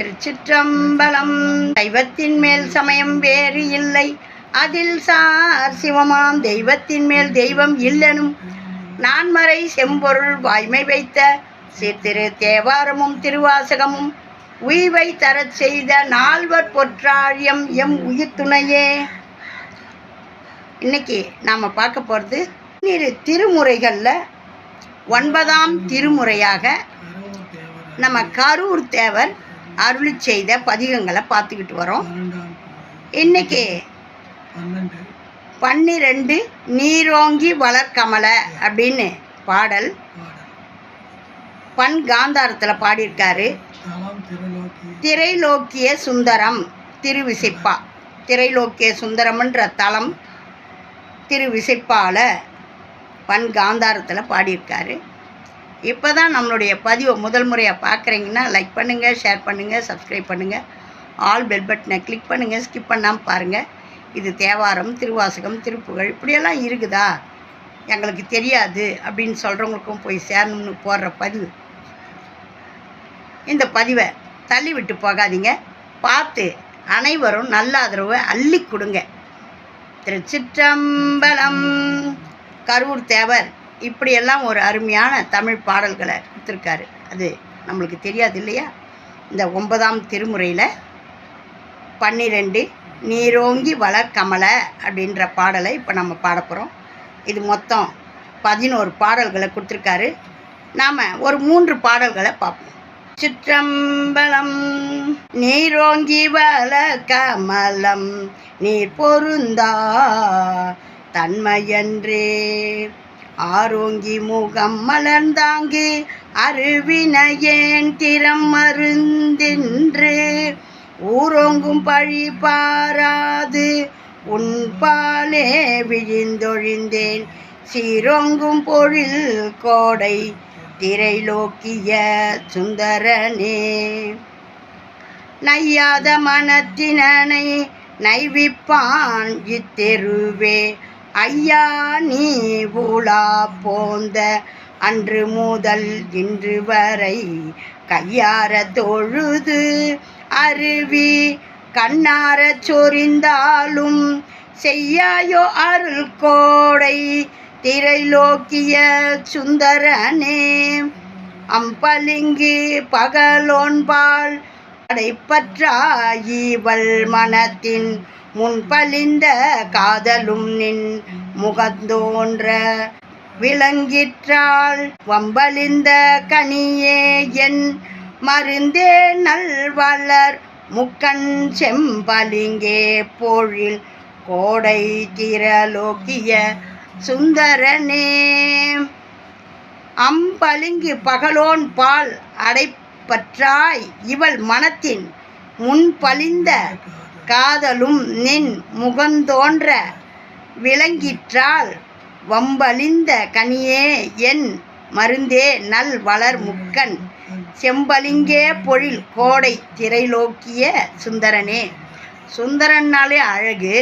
திருச்சிற்றம்பலம். தெய்வத்தின் மேல் சமயம் வேறு இல்லை. அதில் சார் சிவமாம். தெய்வத்தின் மேல் தெய்வம் இல்லனும் நான்மறை செம்பொருள் வாய்மை வைத்த சிறு தேவாரமும் திருவாசகமும் உய்வை தரச் செய்த நால்வர் பொற்றாழியம் எம் உயிர் துணையே. இன்னைக்கு நாம் பார்க்க போகிறது இரு திருமுறைகளில் ஒன்பதாம் திருமுறையாக நம்ம கரூர் தேவர் அருளி செய்த பதிகங்களை பார்த்துக்கிட்டு வரோம். இன்னைக்கு பன்னிரெண்டு நீரோங்கி வளர்கமல அப்படின்னு பாடல். பன் காந்தாரத்தில் பாடியிருக்காரு. திரைலோக்கிய சுந்தரம் திருவிசைப்பா. திரைலோக்கிய சுந்தரம்ன்ற தலம் திருவிசைப்பால பன் காந்தாரத்தில் பாடியிருக்காரு. இப்போ தான் நம்மளுடைய பதிவை முதல் முறையாக பார்க்குறீங்கன்னா லைக் பண்ணுங்கள் ஷேர் பண்ணுங்கள் சப்ஸ்கிரைப் பண்ணுங்கள் ஆல் பெல் பட்டனை கிளிக் பண்ணுங்கள் ஸ்கிப் பண்ணாமல் பாருங்கள் இது தேவாரம் திருவாசகம் திருப்புகழ் இப்படியெல்லாம் இருக்குதா? எங்களுக்கு தெரியாது அப்படின்னு சொல்கிறவங்களுக்கும் போய் சேரணும்னு போடுற பதிவு. இந்த பதிவை தள்ளி விட்டு போகாதீங்க. பார்த்து அனைவரும் நல்ல ஆதரவை அள்ளி கொடுங்க. திருச்சிற்றம்பலம் கரூர் தேவர் இப்படியெல்லாம் ஒரு அருமையான தமிழ் பாடல்களை கொடுத்துருக்காரு அது நம்மளுக்கு தெரியாது இல்லையா? இந்த ஒன்பதாம் திருமுறையில் பன்னிரெண்டு நீரோங்கி வளர் கமல அப்படின்ற பாடலை இப்போ நம்ம பாடப்போகிறோம் இது மொத்தம் பதினோரு பாடல்களை கொடுத்துருக்காரு. நாம் ஒரு மூன்று பாடல்களை பார்ப்போம். சிற்றம்பலம் நீரோங்கி வள கமலம் நீர் பொருந்தா தன்மையன்றே. ஆரோங்கி முகம் மலர்ந்தாங்கி அருவினையேன் திறம் மருந்தின்று. ஊரோங்கும் பழி பாராது உன் பாலே விழிந்தொழிந்தேன். சீரோங்கும் பொழில் கோடை திரைலோக்கிய சுந்தரனே. நையாத மனத்தினனை நைவிப்பான் இத்தெருவே. ஐயா நீ உலா போந்த அன்று முதல் இன்று வரை கையார தொழுது அருவி கண்ணார சொரிந்தாலும் செய்யாயோ அருள் கோடை திரைலோக்கிய சுந்தரனே. அம்பலிங்கு பகலோன்பால் அடைப்பற்றாயிவள் மனத்தின் முன்பலிந்த காதலும் நின் முகந்தோன்ற விளங்கிற்றாள். வம்பலிந்த கனியே என் மருந்தே நல்வளர். முக்கண் செம்பலிங்கே பொழில் கோடை திரலோக்கிய சுந்தரனே. அம்பலிங்கு பகலோன் பால் அடைப்பற்றாய். இவள் மனத்தின் முன்பலிந்த காதலும் நின் முகந்தோன்ற விளங்கிற்றால் வம்பலிந்த கனியே என் மருந்தே நல் வளர் முக்கன் செம்பலிங்கே பொழில் கோடை திரைலோக்கிய சுந்தரனே. சுந்தரன்னாலே அழகு.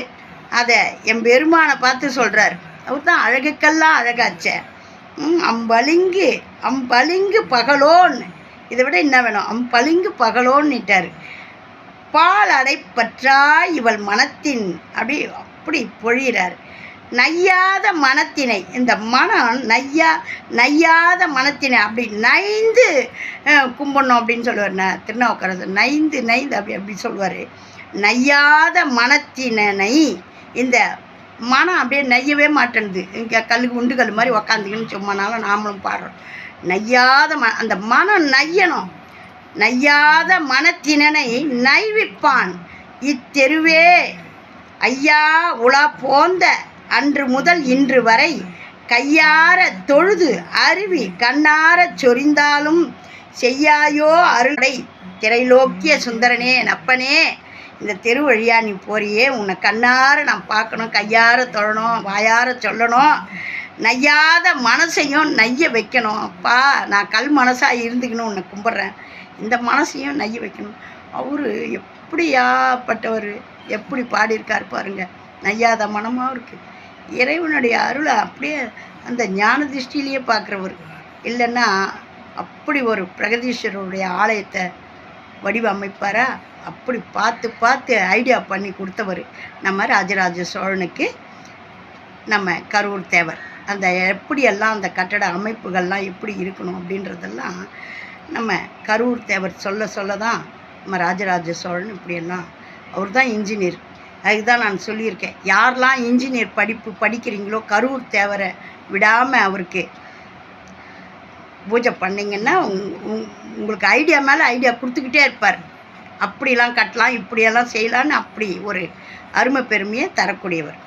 அதை என் பெருமானை பார்த்து சொல்கிறார் அவர் தான் அழகுக்கெல்லாம் அழகாச்சே. ம், அம்பலிங்கு அம்பலிங்கு இதை விட என்ன வேணும்? அம்பலிங்கு பகலோன்னுட்டார். பால் அடைப்பற்றா இவள் மனத்தின் அப்படி அப்படி பொழிகிறார். நையாத மனத்தினை இந்த மனம் நையா நையாத மனத்தினை அப்படி நைந்து கும்பிடணும் அப்படின்னு சொல்லுவார். நான் திருநாவுக்கரசர் நைந்து நைந்து அப்படி அப்படி சொல்லுவார். நையாத மனத்தினை இந்த மனம் அப்படியே நையவே மாட்டேன்து இங்கே கல் குண்டு கல் மாதிரி உக்காந்துக்கின்னு சும்மானாலும் நாமளும் பாடுறோம். நையாத ம அந்த மனம் நையணும். நையாத மனத்தினனை நைவிப்பான். இத்தெருவே ஐயா உலா போந்த அன்று முதல் இன்று வரை கையார தொழுது அருவி கண்ணாரச் சொரிந்தாலும் செய்யாயோ அருளை திரைலோக்கிய சுந்தரனே நப்பனே. இந்த தெரு வழியா நீ போறியே உன்னை கண்ணார நான் பார்க்கணும் கையார தொழணும் வாயார சொல்லணும். நையாத மனசையும் நைய வைக்கணும். அப்பா நான் கல் மனசாக இருந்துக்கணும் உன்னை கும்பிட்றேன். இந்த மனசையும் நைய வைக்கணும். அவர் எப்படியாப்பட்டவர் எப்படி பாடியிருக்கார் பாருங்க. நையாத மனமாக இருக்குது இறைவனுடைய அருளை அப்படியே அந்த ஞான திருஷ்டிலேயே பார்க்குறவர். இல்லைன்னா அப்படி ஒரு பிரகதீஸ்வரருடைய ஆலயத்தை வடிவமைப்பாரா? அப்படி பார்த்து பார்த்து ஐடியா பண்ணி கொடுத்தவர் நம்ம ராஜராஜ சோழனுக்கு நம்ம கரூர் தேவர். அந்த எப்படியெல்லாம் அந்த கட்டட அமைப்புகள்லாம் எப்படி இருக்கணும் அப்படின்றதெல்லாம் நம்ம கரூர் தேவர் சொல்ல சொல்ல தான் நம்ம ராஜராஜ சோழன் இப்படியெல்லாம். அவர் தான் இன்ஜினியர் அதுக்கு தான் நான் சொல்லியிருக்கேன். யாரெல்லாம் இன்ஜினியர் படிப்பு படிக்கிறீங்களோ கரூர் தேவரை விடாமல் அவருக்கு பூஜை பண்ணிங்கன்னா உங்- உங்- உங்களுக்கு ஐடியா மேலே ஐடியா கொடுத்துக்கிட்டே இருப்பார். அப்படிலாம் கட்டலாம் இப்படியெல்லாம் செய்யலான்னு அப்படி ஒரு அருமை பெருமையை தரக்கூடியவர்.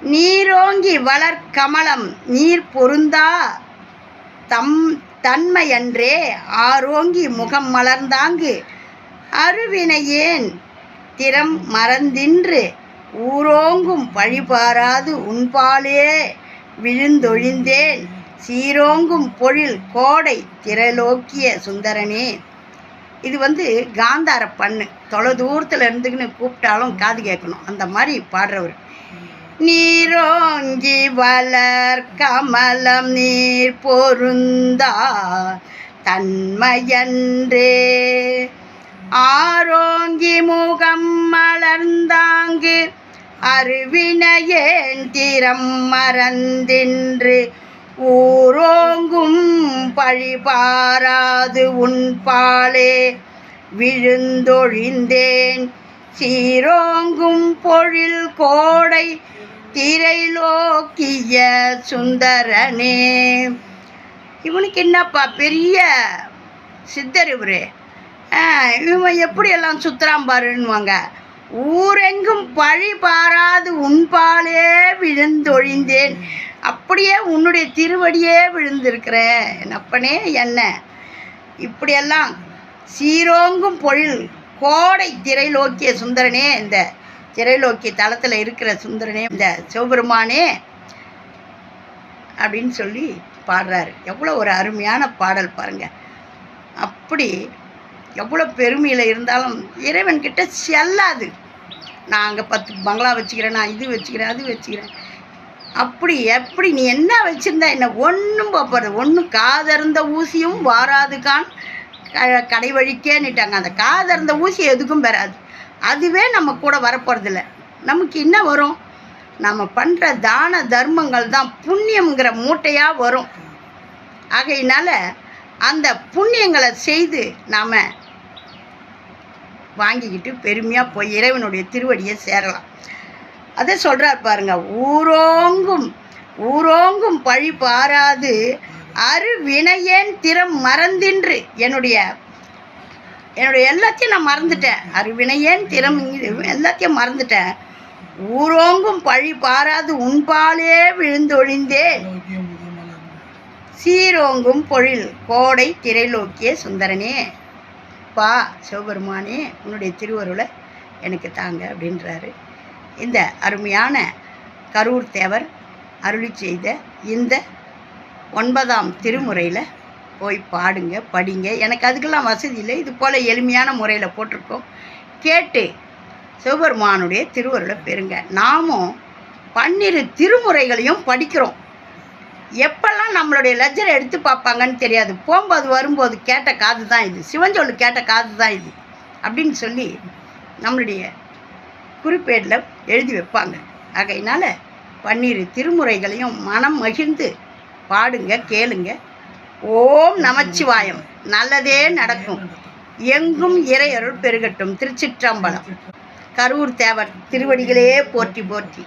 நீரோங்கி வளர் கமலம் நீர் பொருந்தா தம் தன்மையன்றே ஆரோங்கி முகம் மலர்ந்தாங்கு. அருவினையேன் திறம் மறந்தின்று ஊரோங்கும் வழிபாராது உன்பாலே விழுந்தொழிந்தேன். சீரோங்கும் பொழில் கோடை திரலோக்கிய சுந்தரனே. இது வந்து காந்தார பண்ணு. தொலை தூரத்தில் இருந்துக்கின்னு கூப்பிட்டாலும் காது கேட்கணும். அந்த மாதிரி பாடுறவர். நீரோங்கி வளர் கமலம் நீர் பொருந்தா தன்மையன்றே. ஆரோங்கி முகம் மலர்ந்தாங்கு அருவினையேன் திறம் மறந்தின்று. ஊரோங்கும் பழிபாராது உன்பாலே விழுந்தொழிந்தேன். சீரோங்கும் பொழில் கோடை திரைலோக்கிய சுந்தரனே. இவனுக்கு என்னப்பா பெரிய சித்தர் இவரு? இவன் எப்படியெல்லாம் சுத்துறான் பாருன்னுவாங்க. ஊரெங்கும் பழி பாராது உன்பாலே விழுந்தொழிந்தேன். அப்படியே உன்னுடைய திருவடியே விழுந்திருக்கிறேன் என் அப்பனே என்ன? இப்படியெல்லாம் சீரோங்கும் பொழில் கோடை திரைலோக்கிய சுந்தரனே இந்த திரைலோக்கிய தளத்தில் இருக்கிற சுந்தரனே இந்த சிவபெருமானே அப்படின்னு சொல்லி பாடுறாரு. எவ்வளோ ஒரு அருமையான பாடல் பாருங்க. அப்படி எவ்வளோ பெருமையில் இருந்தாலும் இறைவன்கிட்ட செல்லாது. நான் அங்கே பத்து பங்களா வச்சுக்கிறேன் நான் இது வச்சுக்கிறேன் அது வச்சுக்கிறேன். அப்படி எப்படி நீ என்ன வச்சுருந்தா என்ன? ஒன்றும் போகிறது ஒன்றும் காதருந்த ஊசியும் வாராதுக்கான் க கடை வழிக்கேன்னுட்டாங்க அந்த காதருந்த ஊசி எதுக்கும் பெறாது அதுவே நம்ம கூட வரப்போகிறதில்ல நமக்கு என்ன வரும்? நம்ம பண்ணுற தான தர்மங்கள் தான் புண்ணியங்கிற மூட்டையாக வரும். ஆகையினால அந்த புண்ணியங்களை செய்து நாம் வாங்கிக்கிட்டு பெருமையாக போய் இறைவனுடைய திருவடியை சேரலாம். அதை சொல்கிறார் பாருங்க ஊரோங்கும் ஊரோங்கும் பழி பாராது அருவினையேன் திறம் மறந்தின்று என்னுடைய என்னுடைய எல்லாத்தையும் நான் மறந்துட்டேன். அருவினையேன் திறம் எல்லாத்தையும் மறந்துட்டேன். ஊரோங்கும் பழி பாராது உன்பாலே விழுந்தொழிந்தேன். சீரோங்கும் பொழில் கோடை திரைலோக்கிய சுந்தரனே. பா சிவபெருமானே உன்னுடைய திருவருளை எனக்கு தாங்க அப்படின்றாரு. இந்த அருமையான கரூர் தேவர் அருளி செய்த இந்த ஒன்பதாம் திருமுறையில் போய் பாடுங்க படிங்க. எனக்கு அதுக்கெல்லாம் வசதி இல்லை. இது போல் எளிமையான முறையில் போட்டிருக்கோம். கேட்டு சிவபெருமானுடைய திருவருளை பெறுங்க. நாமும் பன்னிரு திருமுறைகளையும் படிக்கிறோம். எப்பெல்லாம் நம்மளுடைய லெஜரை எடுத்து பார்ப்பாங்கன்னு தெரியாது. போகும்போது வரும்போது கேட்ட காது தான் இது. சிவஞ்சொல்லு கேட்ட காது தான் இது. அப்படின்னு சொல்லி நம்மளுடைய குறிப்பேடில் எழுதி வைப்பாங்க. ஆகையினால பன்னிரு திருமுறைகளையும் மனம் மகிழ்ந்து பாடுங்க கேளுங்க. ஓம் நமச்சிவாயம். நல்லதே நடக்கும். எங்கும் இறையருள் பெருகட்டும். திருச்சிற்றம்பலம். கரூர் தேவர் திருவடிகளே போற்றி போற்றி.